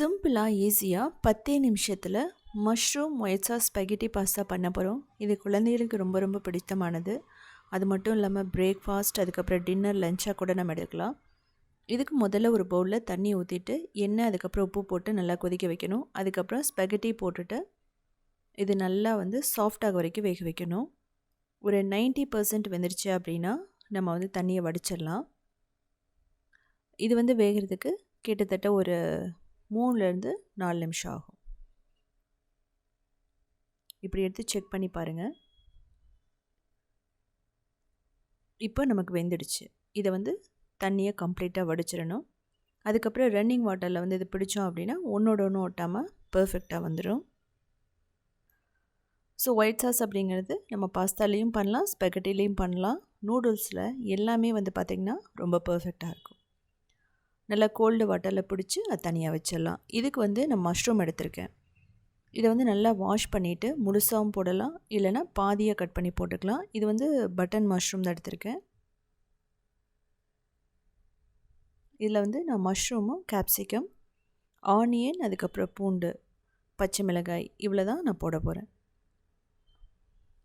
சிம்பிளாக ஈஸியாக பத்தே நிமிஷத்தில் மஷ்ரூம் ஒயிட் ஸ்பெகட்டி பாஸ்தா பண்ண போகிறோம் இது குழந்தைகளுக்கு ரொம்ப ரொம்ப பிடித்தமானது. அது மட்டும் இல்லாமல் பிரேக்ஃபாஸ்ட் அதுக்கப்புறம் டின்னர் லஞ்சாக கூட நம்ம எடுக்கலாம். இதுக்கு முதல்ல ஒரு பவுலில் தண்ணி ஊற்றிட்டு எண்ணெய் அதுக்கப்புறம் உப்பு போட்டு நல்லா கொதிக்க வைக்கணும். அதுக்கப்புறம் ஸ்பெகட்டி போட்டுட்டு இது நல்லா வந்து சாஃப்டாக வரைக்கும் வேக வைக்கணும். ஒரு நைன்ட்டி பர்சன்ட் வெந்துருச்சு அப்படின்னா நம்ம வந்து தண்ணியை வடிச்சிடலாம். இது வந்து வேகிறதுக்கு கிட்டத்தட்ட ஒரு மூணுலேருந்து நாலு நிமிஷம் ஆகும். இப்படி எடுத்து செக் பண்ணி பாருங்கள் இப்போ நமக்கு வெந்துடுச்சு. இதை வந்து தண்ணியை கம்ப்ளீட்டாக வடிச்சிடணும். அதுக்கப்புறம் ரன்னிங் வாட்டரில் வந்து இது பிடிச்சோம் அப்படின்னா ஒன்றோட ஒன்று ஒட்டாமல் பர்ஃபெக்டாக வந்துடும் ஸோ ஒயிட் சாஸ் அப்படிங்கிறது நம்ம பாஸ்தாலேயும் பண்ணலாம் ஸ்பெகட்டிலையும் பண்ணலாம். நூடுல்ஸில் எல்லாமே வந்து பார்த்திங்கன்னா ரொம்ப பர்ஃபெக்டாக இருக்கும். நல்லா கோல்டு வாட்டரில் பிடிச்சி அது தனியாக வச்சிடலாம். இதுக்கு வந்து நான் மஷ்ரூம் எடுத்திருக்கேன். இதை வந்து நல்லா வாஷ் பண்ணிவிட்டு முழுசாகவும் போடலாம். இல்லைனா பாதியாக கட் பண்ணி போட்டுக்கலாம். இது வந்து பட்டன் மஷ்ரூம் தான் எடுத்திருக்கேன். இதில் வந்து நான் மஷ்ரூமும் கேப்சிகம் ஆனியன் அதுக்கப்புறம் பூண்டு பச்சை மிளகாய் இவ்வளோ தான் நான் போட போகிறேன்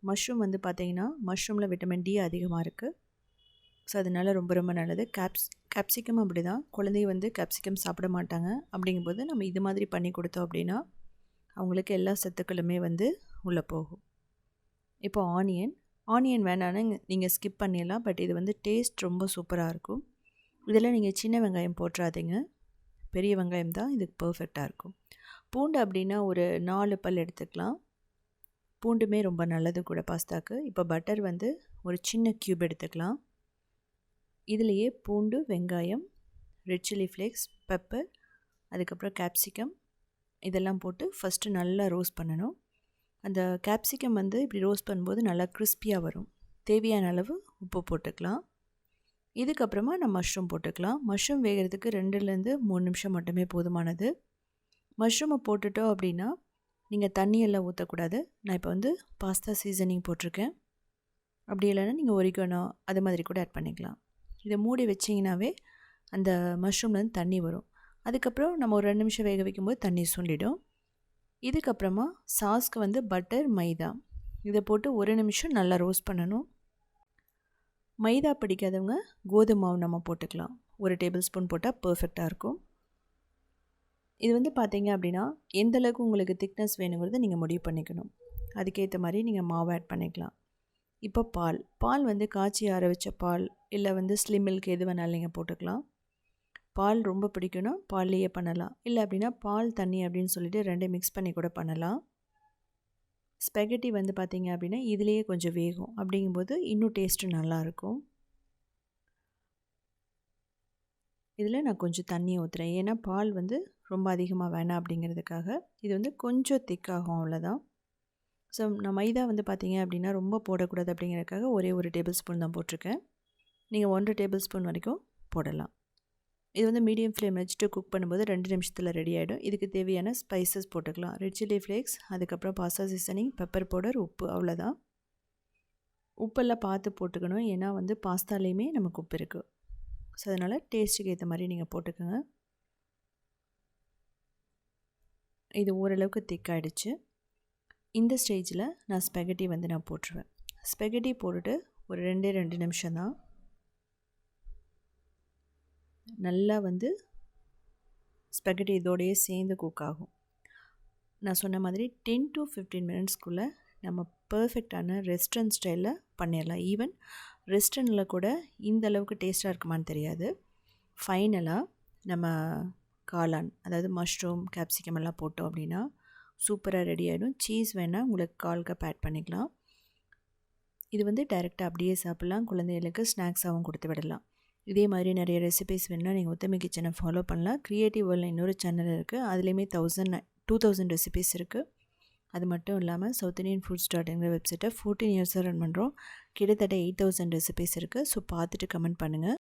மஷ்ரூம் வந்து பார்த்திங்கன்னா மஷ்ரூமில் விட்டமின் டி அதிகமாக இருக்குது ஸோ அதனால் ரொம்ப ரொம்ப நல்லது. கேப்ஸ் கேப்சிகம் அப்படி தான் குழந்தைய வந்து கேப்சிகம் சாப்பிட மாட்டாங்க. அப்படிங்கும்போது நம்ம இது மாதிரி பண்ணி கொடுத்தோம் அப்படின்னா அவங்களுக்கு எல்லா சத்துக்களுமே வந்து உள்ளே போகும். இப்போ ஆனியன் ஆனியன் வேணான்னு நீங்கள் ஸ்கிப் பண்ணிடலாம். பட் இது வந்து டேஸ்ட் ரொம்ப சூப்பராக இருக்கும். இதில் நீங்கள் சின்ன வெங்காயம் போட்டுறாதீங்க. பெரிய வெங்காயம் தான் இதுக்கு பர்ஃபெக்டாக இருக்கும். பூண்டு அப்படின்னா ஒரு நாலு பல் எடுத்துக்கலாம். பூண்டுமே ரொம்ப நல்லது கூட பாஸ்தாக்கு. இப்போ பட்டர் வந்து ஒரு சின்ன க்யூப் எடுத்துக்கலாம். இதுலேயே பூண்டு வெங்காயம் ரெட் சில்லி ஃப்ளேக்ஸ் பெப்பர் அதுக்கப்புறம் கேப்சிகம் இதெல்லாம் போட்டு ஃபஸ்ட்டு நல்லா ரோஸ்ட் பண்ணணும். அந்த கேப்சிகம் வந்து இப்படி ரோஸ்ட் பண்ணும்போது நல்லா கிறிஸ்பியாக வரும். தேவையான அளவு உப்பு போட்டுக்கலாம். இதுக்கப்புறமா நம்ம மஷ்ரூம் போட்டுக்கலாம். மஷ்ரூம் வேகிறதுக்கு ரெண்டுலேருந்து மூணு நிமிஷம் மட்டுமே போதுமானது. மஷ்ரூமை போட்டுட்டோம் அப்படின்னா நீங்கள் தண்ணியெல்லாம் ஊற்றக்கூடாது நான் இப்போ வந்து பாஸ்தா சீசனிங் போட்டிருக்கேன். அப்படி இல்லைன்னா நீங்கள் ஒரிக்கணும் அது மாதிரி கூட ஆட் பண்ணிக்கலாம். இதை மூடி வச்சிங்கனாவே அந்த மஷ்ரூம்லேருந்து தண்ணி வரும். அதுக்கப்புறம் நம்ம ஒரு ரெண்டு நிமிஷம் வேக வைக்கும்போது தண்ணி சுண்டிடும். இதுக்கப்புறமா சாஸ்க்கு வந்து பட்டர் மைதா. இதை போட்டு ஒரு நிமிஷம் நல்லா ரோஸ்ட் பண்ணணும். மைதா பிடிக்காதவங்க கோதுமை மாவு நம்ம போட்டுக்கலாம். ஒரு டேபிள் ஸ்பூன் போட்டால் பர்ஃபெக்டாக இருக்கும். இது வந்து பார்த்தீங்க அப்படின்னா எந்தளவுக்கு உங்களுக்கு திக்னஸ் வேணுங்கிறத நீங்கள் முடிவு பண்ணிக்கணும். அதுக்கேற்ற மாதிரி நீங்கள் மாவு ஆட் பண்ணிக்கலாம். இப்போ பால். பால் வந்து காய்ச்சி ஆற வச்ச பால் இல்லை வந்து ஸ்லிம் மில்க் எது வேணாலும் நீங்கள் போட்டுக்கலாம். பால் ரொம்ப பிடிக்குன்னா பால்லையே பண்ணலாம். இல்லை அப்படின்னா பால் தண்ணி அப்படின்னு சொல்லிட்டு ரெண்டே மிக்ஸ் பண்ணி கூட பண்ணலாம். ஸ்பெகட்டி வந்து பார்த்திங்க அப்படின்னா இதுலேயே கொஞ்சம் வேகும். அப்படிங்கும்போது இன்னும் டேஸ்ட்டு நல்லாயிருக்கும். இதில் நான் கொஞ்சம் தண்ணி ஊற்றுறேன் ஏன்னா பால் வந்து ரொம்ப அதிகமாக வேணாம் அப்படிங்கிறதுக்காக. இது வந்து கொஞ்சம் திக்காகும் அவ்வளோதான் ஸோ நான் மைதா வந்து பார்த்திங்க அப்படின்னா ரொம்ப போடக்கூடாது அப்படிங்கிறதுக்காக ஒரே ஒரு டேபிள் ஸ்பூன் தான் போட்டிருக்கேன். நீங்கள் ஒன்றரை டேபிள் ஸ்பூன் வரைக்கும் போடலாம். இது வந்து மீடியம் ஃப்ளேம் வச்சுட்டு குக் பண்ணும்போது ரெண்டு நிமிஷத்தில் ரெடி ஆகிடும் இதுக்கு தேவையான ஸ்பைசஸ் போட்டுக்கலாம். ரெட் சில்லி ஃப்ளேக்ஸ் அதுக்கப்புறம் பாஸ்தா சீசனிங் பெப்பர் பவுடர் உப்பு அவ்வளோதான் உப்பெல்லாம் பார்த்து போட்டுக்கணும். ஏன்னா வந்து பாஸ்தாலேயுமே நமக்கு உப்பு இருக்குது ஸோ அதனால் டேஸ்ட்டுக்கு ஏற்ற மாதிரி நீங்கள் போட்டுக்கோங்க. இது ஓரளவுக்கு திக்காயிடுச்சு இந்த ஸ்டேஜில் நான் ஸ்பெகட்டி வந்து நான் போட்டுருவேன். ஸ்பெகட்டி போட்டுட்டு ஒரு ரெண்டே ரெண்டு நிமிஷம் தான் நல்லா வந்து ஸ்பெகட்டி இதோடையே சேர்ந்து குக் ஆகும். நான் சொன்ன மாதிரி டென் டு ஃபிஃப்டீன் மினிட்ஸ்க்குள்ளே நம்ம பர்ஃபெக்டான ரெஸ்டாரண்ட் ஸ்டைலில் பண்ணிடலாம். ஈவன் ரெஸ்டாரண்ட்டில் கூட இந்த அளவுக்கு டேஸ்ட்டாக இருக்குமான்னு தெரியாது. ஃபைனலாக நம்ம காளான் அதாவது மஷ்ரூம் கேப்சிகம் எல்லாம் போட்டோம் அப்படின்னா சூப்பராக ரெடி ஆகிடும் சீஸ் வேணால் உங்களுக்கு கால் கப் ஆட் பண்ணிக்கலாம். இது வந்து டைரெக்டாக அப்படியே சாப்பிட்லாம். குழந்தைகளுக்கு ஸ்நாக்ஸாகவும் கொடுத்து விடலாம். இதே மாதிரி நிறைய ரெசிபிஸ் வேணால் நீங்கள் ஒத்தமை கிச்சனை ஃபாலோ பண்ணலாம். க்ரியேட்டிவ் வேர்ல்டில் இன்னொரு சேனல் இருக்குது அதுலேயுமே தௌசண்ட் டூ தௌசண்ட் ரெசிபிஸ் இருக்குது அது மட்டும் இல்லாமல் சவுத் இண்டியன் ஃபுட் ஸ்டார்ட்ங்கிற வெப்சைட்டை ஃபோர்டீன் இயர்ஸாக ரன் பண்ணுறோம் கிட்டத்தட்ட எயிட் தௌசண்ட் ரெசிபிஸ் இருக்குது ஸோ பார்த்துட்டு கமெண்ட் பண்ணுங்கள்